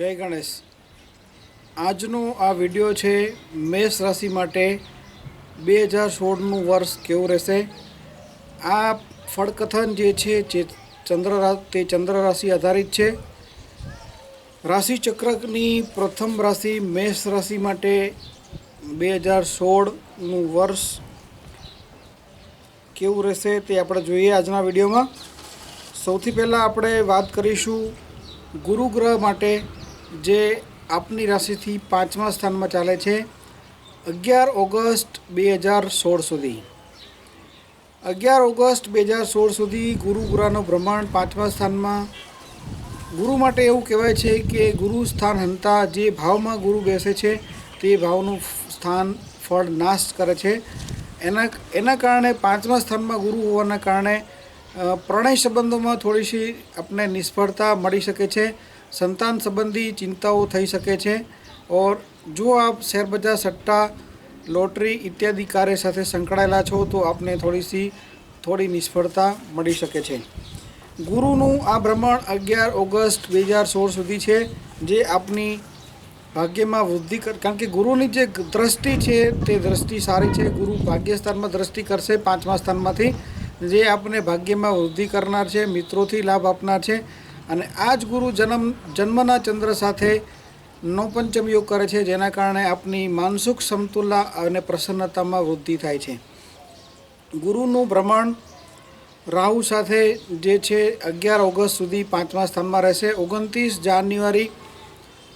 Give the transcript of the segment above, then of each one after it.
જય ગણેશ. આજનો આ વીડિયો છે મેષ રાશિ માટે બે હજાર સોળનું વર્ષ કેવું રહેશે? આ ફળકથન જે છે જે ચંદ્ર તે ચંદ્ર રાશિ આધારિત છે. રાશિ ચક્રની પ્રથમ રાશિ મેષ રાશિ માટે બે હજાર સોળનું વર્ષ કેવું રહેશે તે આપણે જોઈએ આજના વિડીયોમાં. સૌથી પહેલાં આપણે વાત કરીશું ગુરુ ગ્રહ માટે જે આપની રાશિથી પાંચમા સ્થાનમાં ચાલે છે અગિયાર ઓગસ્ટ બે હજાર સોળ સુધી. અગિયાર ઓગસ્ટ બે હજાર સોળ સુધી ગુરુ ગુરાનો ભ્રમણ પાંચમા સ્થાનમાં. ગુરુ માટે એવું કહેવાય છે કે ગુરુ સ્થાન હંતા જે ભાવમાં ગુરુ બેસે છે તે ભાવનું સ્થાન ફળ નાશ કરે છે. એના એના કારણે પાંચમા સ્થાનમાં ગુરુ હોવાના કારણે પ્રણય સંબંધોમાં થોડીશી આપણે નિષ્ફળતા મળી શકે છે. સંતાન સંબંધી ચિંતાઓ થઈ શકે છે ઓર જો આપ શેરબજાર, સટ્ટા, લોટરી ઇત્યાદિ કાર્ય સાથે સંકળાયેલા છો, તો આપને થોડીશી થોડી નિષ્ફળતા મળી શકે છે. ગુરુનું આ ભ્રમણ અગિયાર ઓગસ્ટ બે હજાર સોળ સુધી છે, જે આપની ભાગ્યમાં વૃદ્ધિ કર, કારણ કે ગુરુની જે દ્રષ્ટિ છે, તે દ્રષ્ટિ સારી છે. ગુરુ ભાગ્યસ્થાનમાં દ્રષ્ટિ કરશે પાંચમા સ્થાનમાંથી, જે આપને ભાગ્યમાં વૃદ્ધિ કરનાર છે, મિત્રોથી લાભ આપનાર છે. અને આ જ ગુરુ જન્મ જન્મના ચંદ્ર સાથે નવપંચમ યોગ કરે છે, જેના કારણે આપની માનસિક સમતુલા અને પ્રસન્નતામાં વૃદ્ધિ થાય છે. ગુરુનું ભ્રમણ રાહુ સાથે જે છે, અગિયાર ઓગસ્ટ સુધી પાંચમા સ્થાનમાં રહેશે. ઓગણત્રીસ જાન્યુઆરી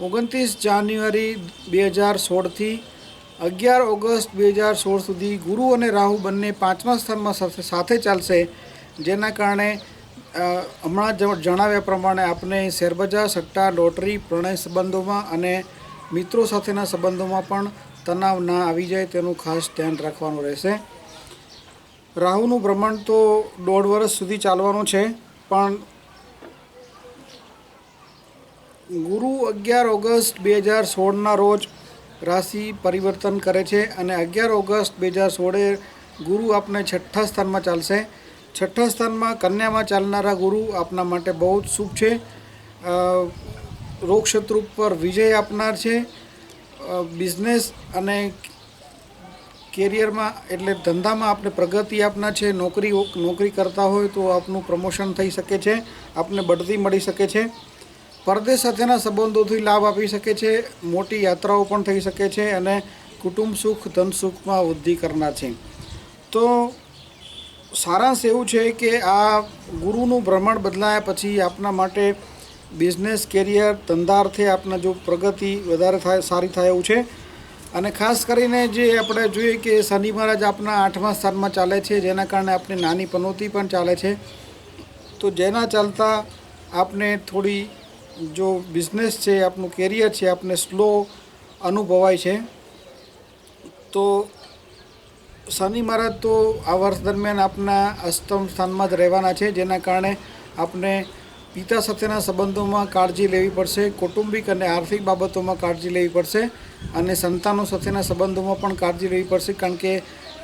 ઓગણત્રીસ જાન્યુઆરી બે હજાર સોળથી અગિયાર ઓગસ્ટ બે હજાર સોળ સુધી ગુરુ અને રાહુ બંને પાંચમા સ્થાનમાં સાથે ચાલશે, જેના કારણે હમણાં જ જણાવ્યા પ્રમાણે આપણે શેરબજાર, સટ્ટા, લોટરી, પ્રણય સંબંધોમાં અને મિત્રો સાથેના સંબંધોમાં પણ તણાવ ના આવી જાય તેનું ખાસ ધ્યાન રાખવાનું રહેશે. રાહુનું ભ્રમણ તો દોઢ વર્ષ સુધી ચાલવાનું છે, પણ ગુરુ અગિયાર ઓગસ્ટ બે હજાર સોળના રોજ રાશિ પરિવર્તન કરે છે અને અગિયાર ઓગસ્ટ બે હજાર સોળે ગુરુ આપને છઠ્ઠા સ્થાનમાં ચાલશે. છઠ્ઠા સ્થાનમાં કન્યામાં ચાલનારા ગુરુ આપના માટે બહુ જ શુભ છે. રોગશત્રુ પર વિજય આપનાર છે. બિઝનેસ અને કેરિયરમાં એટલે ધંધામાં આપણે પ્રગતિ આપનાર છે. નોકરી નોકરી કરતા હોય તો આપનું પ્રમોશન થઈ શકે છે. આપને બઢતી મળી શકે છે. પરદેશ સાથેના સંબંધોથી લાભ આપી શકે છે. મોટી યાત્રાઓ પણ થઈ શકે છે અને કુટુંબ સુખ, ધન સુખમાં વૃદ્ધિ કરનાર છે. તો સારાંશ એવું છે કે આ ગુરુનું ભ્રમણ બદલાયા પછી આપના માટે બિઝનેસ કેરિયર ધંધાર્થે આપના જો પ્રગતિ વધારે થાય, સારી થાય એવું છે. અને ખાસ કરીને જે આપણે જોઈએ કે શનિ મહારાજ આપના આઠમા સ્થાનમાં ચાલે છે, જેના કારણે આપની નાની પનોતી પણ ચાલે છે. તો જેના ચાલતા આપને થોડી જો બિઝનેસ છે, આપનું કેરિયર છે, આપને સ્લો અનુભવાય છે. તો શનિ મહારાજ તો આ વર્ષ દરમિયાન આપના અષ્ટમ સ્થાનમાં જ રહેવાના છે, જેના કારણે આપને પિતા સાથેના સંબંધોમાં કાળજી લેવી પડશે, કૌટુંબિક અને આર્થિક બાબતોમાં કાળજી લેવી પડશે અને સંતાનો સાથેના સંબંધોમાં પણ કાળજી લેવી પડશે, કારણ કે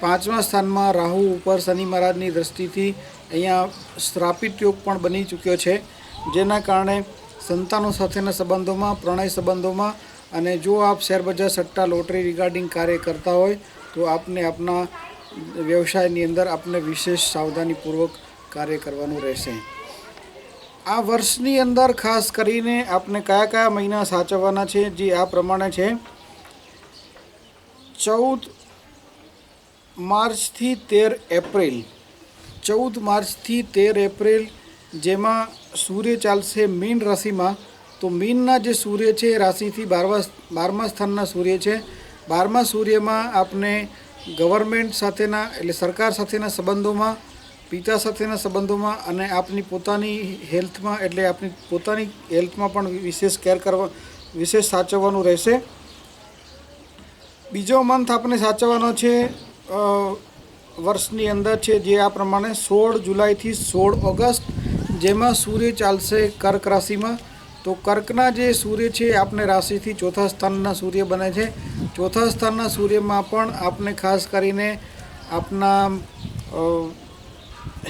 પાંચમા સ્થાનમાં રાહુ ઉપર શનિ મહારાજની દ્રષ્ટિથી અહીંયા શ્રાપિત યોગ પણ બની ચૂક્યો છે, જેના કારણે સંતાનો સાથેના સંબંધોમાં, પ્રણય સંબંધોમાં અને જો આપ શેરબજાર સટ્ટા લોટરી રિગાર્ડિંગ કાર્ય કરતા હોય તો આપને આપના વ્યવસાયની અંદર આપને વિશેષ સાવધાનીપૂર્વક કાર્ય કરવાનું રહેશે. આ વર્ષની અંદર ખાસ કરીને આપને કયા કયા મહિના સાચવવાના છે? જે આ પ્રમાણે છે. ચૌદ માર્ચથી તેર એપ્રિલ. ચૌદ માર્ચથી તેર એપ્રિલ જેમાં સૂર્ય ચાલશે મીન રાશિમાં. તો મીનના જે સૂર્ય છે એ રાશિથી બારમા બારમા સ્થાનના સૂર્ય છે. બારમા સૂર્યમાં આપને ગવર્મેન્ટ સાથેના એટલે સરકાર સાથેના સંબંધોમાં, પિતા સાથેના સંબંધોમાં અને આપની પોતાની હેલ્થમાં એટલે આપની પોતાની હેલ્થમાં પણ વિશેષ કેર કરવા, વિશેષ સાચવવાનું રહેશે. બીજો મંથ આપણે સાચવવાનો છે વર્ષની અંદર છે જે આ પ્રમાણે સોળ જુલાઈથી સોળ ઓગસ્ટ જેમાં સૂર્ય ચાલશે કર્ક રાશિમાં. તો કર્કના જે સૂર્ય છે આપને રાશિથી ચોથા સ્થાનના સૂર્ય બને છે. ચોથા સ્થાનના સૂર્યમાં પણ આપને ખાસ કરીને આપના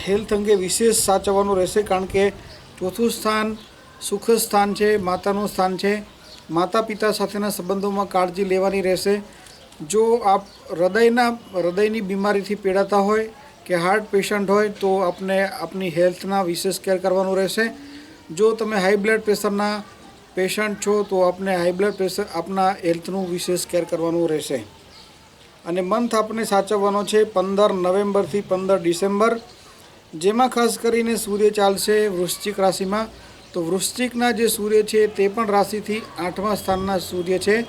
હેલ્થ અંગે વિશેષ સાચવવાનું રહેશે કારણ કે ચોથું સ્થાન સુખ સ્થાન છે, માતાનું સ્થાન છે. માતા પિતા સાથેના સંબંધોમાં કાળજી લેવાની રહેશે. જો આપ હૃદયના, હૃદયની બીમારીથી પીડાતા હોય કે હાર્ટ પેશન્ટ હોય તો આપને આપની હેલ્થના વિશેષ કેર કરવાનું રહેશે. જો તમે હાઈ બ્લડ પ્રેશરના પેશન્ટ છો તો આપને હાઈ બ્લડ પ્રેશર આપના હેલ્થનું વિશેષ કેર કરવાનું રહેશે. અને મંથ આપણે સાચવવાનો છે પંદર નવેમ્બરથી પંદર ડિસેમ્બર. જેમાં ખાસ કરીને સૂર્ય ચાલશે વૃશ્ચિક રાશિમાં. તો વૃશ્ચિકના જે સૂર્ય છે તે પણ રાશિથી આઠમા સ્થાનના સૂર્ય છે.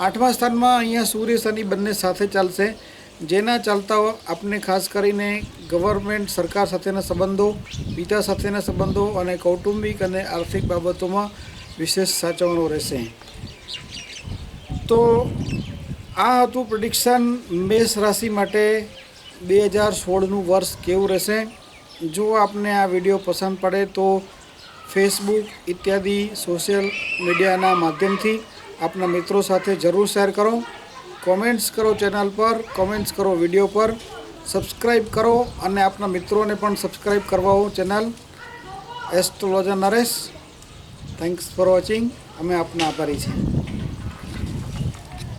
આઠમા સ્થાનમાં અહીંયા સૂર્ય શનિ બંને સાથે ચાલશે. જેના ચાલતા આપને ખાસ કરીને ગવર્મેન્ટ સરકાર સાથેના સંબંધો, પિતા સાથેના સંબંધો અને કૌટુંબિક અને આર્થિક બાબતોમાં વિશેષ સાચવવાનું રહેશે. તો આ હતું પ્રિડિક્શન મેષ રાશિ માટે બે હજાર સોળનું વર્ષ કેવું રહેશે? જો આપને આ વીડિયો પસંદ પડે તો ફેસબુક ઇત્યાદિ સોશિયલ મીડિયાના માધ્યમથી આપના મિત્રો સાથે જરૂર શેર કરો. કોમેન્ટ્સ કરો ચેનલ પર કોમેન્ટ્સ કરો વીડિયો પર. સબસ્ક્રાઈબ કરો અને આપના મિત્રોને પણ subscribe કરવાઓ channel astrologer Naresh thanks for watching અમે આપના આભારી છીએ.